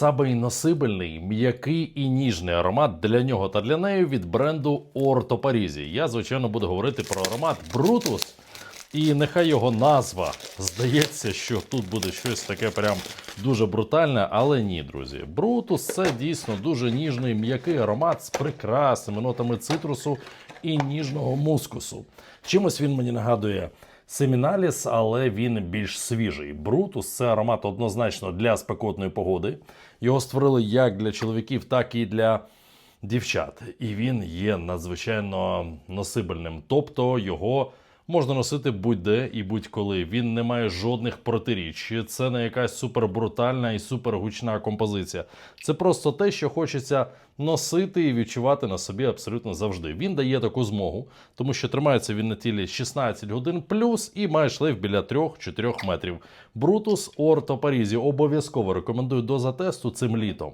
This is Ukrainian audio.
Самий носибельний, м'який і ніжний аромат для нього та для неї від бренду Орто Парізі. Я, звичайно, буду говорити про аромат Brutus. І нехай його назва здається, що тут буде щось таке прям дуже брутальне, але ні, друзі. Брутус це дійсно дуже ніжний м'який аромат з прекрасними нотами цитрусу і ніжного мускусу. Чимось він мені нагадує Семіналіс, але він більш свіжий. Брутус це аромат однозначно для спекотної погоди. Його створили як для чоловіків, так і для дівчат. І він є надзвичайно носибельним. Тобто його можна носити будь-де і будь-коли. Він не має жодних протиріч. Це не якась супербрутальна і супергучна композиція. Це просто те, що хочеться носити і відчувати на собі абсолютно завжди. Він дає таку змогу, тому що тримається він на тілі 16 годин плюс і має шлейф біля 3-4 метрів. Брутус Орто Парізі обов'язково рекомендую до затесту цим літом.